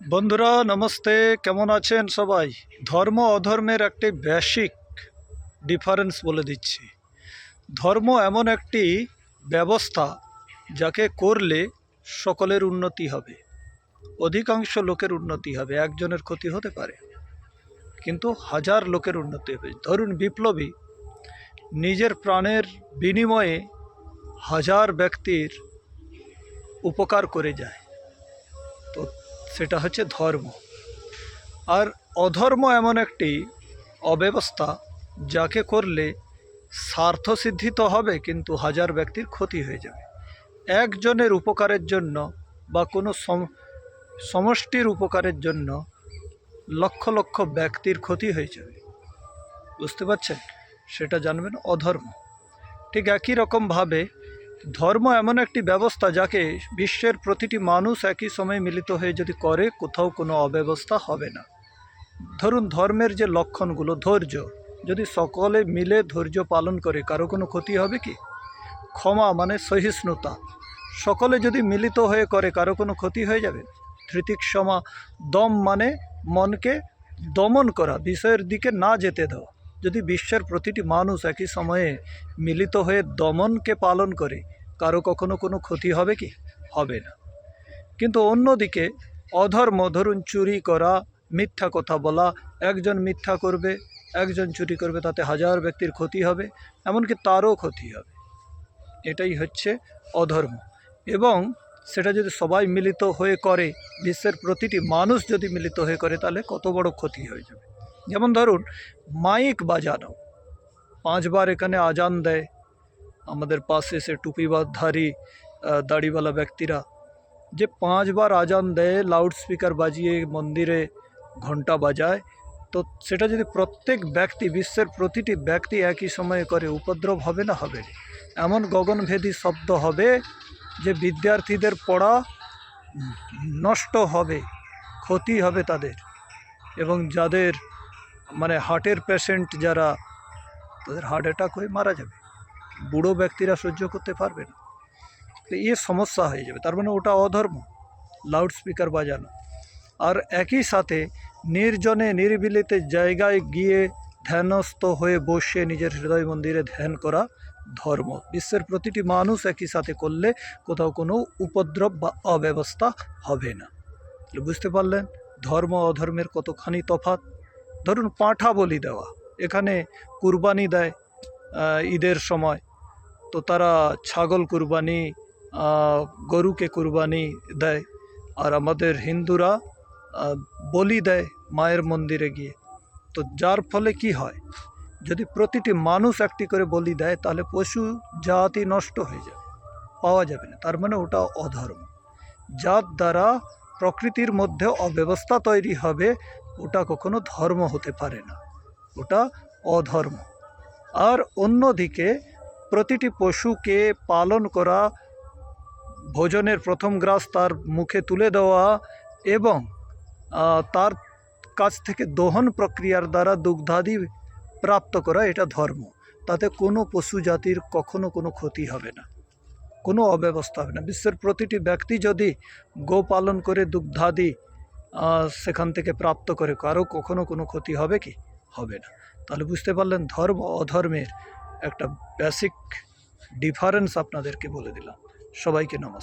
বন্ধুরা, নমস্তে। কেমন আছেন সবাই? ধর্ম অধর্মের একটি বেসিক ডিফারেন্স বলে দিচ্ছি। ধর্ম এমন একটি ব্যবস্থা যাকে করলে সকলের উন্নতি হবে। অধিকাংশ লোকের উন্নতি হবে, একজনের ক্ষতি হতে পারে। কিন্তু হাজার লোকের উন্নতি হবে। ধরুন বিপ্লবী, নিজের প্রাণের বিনিময়ে হাজার ব্যক্তির উপকার করে যায়। তো সেটা হচ্ছে ধর্ম। আর অধর্ম এমন একটি অব্যবস্থা যাকে করলে স্বার্থসিদ্ধি তো হবে, কিন্তু হাজার ব্যক্তির ক্ষতি হয়ে যাবে। একজনের উপকারের জন্য বা কোনো সম- সমষ্টির উপকারের জন্য লক্ষ লক্ষ ব্যক্তির ক্ষতি হয়ে যাবে। বুঝতে পারছেন? সেটা জানবেন অধর্ম। ঠিক একই রকমভাবে ধর্ম এমন একটি ব্যবস্থা যাকে বিশ্বের প্রতিটি মানুষ একই সময়ে মিলিত হয়ে যদি করে, কোথাও কোনো অব্যবস্থা হবে না। ধরুন, ধর্মের যে লক্ষণগুলো, ধৈর্য, যদি সকলে মিলে ধৈর্য পালন করে, কারও কোনো ক্ষতি হবে কি? ক্ষমা মানে সহিষ্ণুতা। সকলে যদি মিলিত হয়ে করে, কারও কোনো ক্ষতি হয়ে যাবে? ধৃতিক্ষমা দম মানে মনকে দমন করা, বিষয়ের দিকে না যেতে দেওয়া। যদি বিশ্বের প্রতিটি মানুষ একই সময়ে মিলিত হয়ে দমনকে পালন করে, কারও কখনো কোনো ক্ষতি হবে কি? হবে না। কিন্তু অন্যদিকে অধর্ম ধরুন চুরি করা, মিথ্যা কথা বলা, একজন মিথ্যা করবে, একজন চুরি করবে, তাতে হাজার ব্যক্তির ক্ষতি হবে, এমনকি তারও ক্ষতি হবে। এটাই হচ্ছে অধর্ম। এবং সেটা যদি সবাই মিলিত হয়ে করে, বিশ্বের প্রতিটি মানুষ যদি মিলিত হয়ে করে, তাহলে কত বড় ক্ষতি হয়ে যাবে? যেমন ধরুন, মাইক বাজানো। পাঁচবার এখানে আজান দেয়। আমাদের পাশে সে টুপিবাধারী দাড়িওয়ালা ব্যক্তিরা যে পাঁচবার আজান দেয় লাউড স্পিকার বাজিয়ে মন্দিরে ঘণ্টা বাজায়। তো সেটা যদি প্রত্যেক ব্যক্তি, বিশ্বের প্রতিটি ব্যক্তি একই সময়ে করে, উপদ্রব হবে না হবে? এমন গগনভেদী শব্দ হবে যে বিদ্যার্থীদের পড়া নষ্ট হবে, ক্ষতি হবে তাদের। এবং যাদের মানে হার্টের পেশেন্ট যারা, তাদের হার্ট অ্যাটাক হয়ে মারা যাবে। বুড়ো ব্যক্তিরা সহ্য করতে পারবে না। তো এ সমস্যা হয়ে যাবে। তার মানে ওটা অধর্ম। লাউড স্পিকার বাজানো। আর একই সাথে নির্জনে নিরিবিলিতে জায়গায় গিয়ে ধ্যানস্থ হয়ে বসে নিজের হৃদয় মন্দিরে ধ্যান করা ধর্ম। বিশ্বের প্রতিটি মানুষ একই সাথে করলে কোথাও কোনো উপদ্রব বা অব্যবস্থা হবে না। বুঝতে পারলেন? ধর্ম অধর্মের কতখানি তফাৎ? ধরুন পাঁঠা বলি দেওয়া, এখানে কুরবানি দেয় ঈদের সময়। তো তারা ছাগল কুরবানি গরুকে কুরবানি দেয়। আর আমাদের হিন্দুরা বলি দেয় মায়ের মন্দিরে গিয়ে। তো যার ফলে কি হয়, যদি প্রতিটি মানুষ একটি করে বলি দেয়, তাহলে পশু জাতি নষ্ট হয়ে যাবে, পাওয়া যাবে না। তার মানে ওটা অধর্ম। যার দ্বারা প্রকৃতির মধ্যে অব্যবস্থা তৈরি হবে ওটা কখনো ধর্ম হতে পারে না। ওটা অধর্ম। আর অন্যদিকে প্রতিটি পশুকে পালন করা, ভোজনের প্রথম গ্রাস তার মুখে তুলে দেওয়া এবং তার কাছ থেকে দহন প্রক্রিয়ার দ্বারা দুগ্ধাদি প্রাপ্ত করা এটা ধর্ম। তাতে কোনো পশু জাতির কখনো কোনো ক্ষতি হবে না। কোনো অব্যবস্থা হবে না। বিশ্বের প্রতিটি ব্যক্তি যদি গো পালন করে দুগ্ধাদি সেখান থেকে প্রাপ্ত করে কারও কখনো কোনো ক্ষতি হবে কি? হবে না। তাহলে বুঝতে পারলেন ধর্ম অধর্মের একটা বেসিক ডিফারেন্স আপনাদেরকে বলে দিলাম। সবাইকে নমস্কার।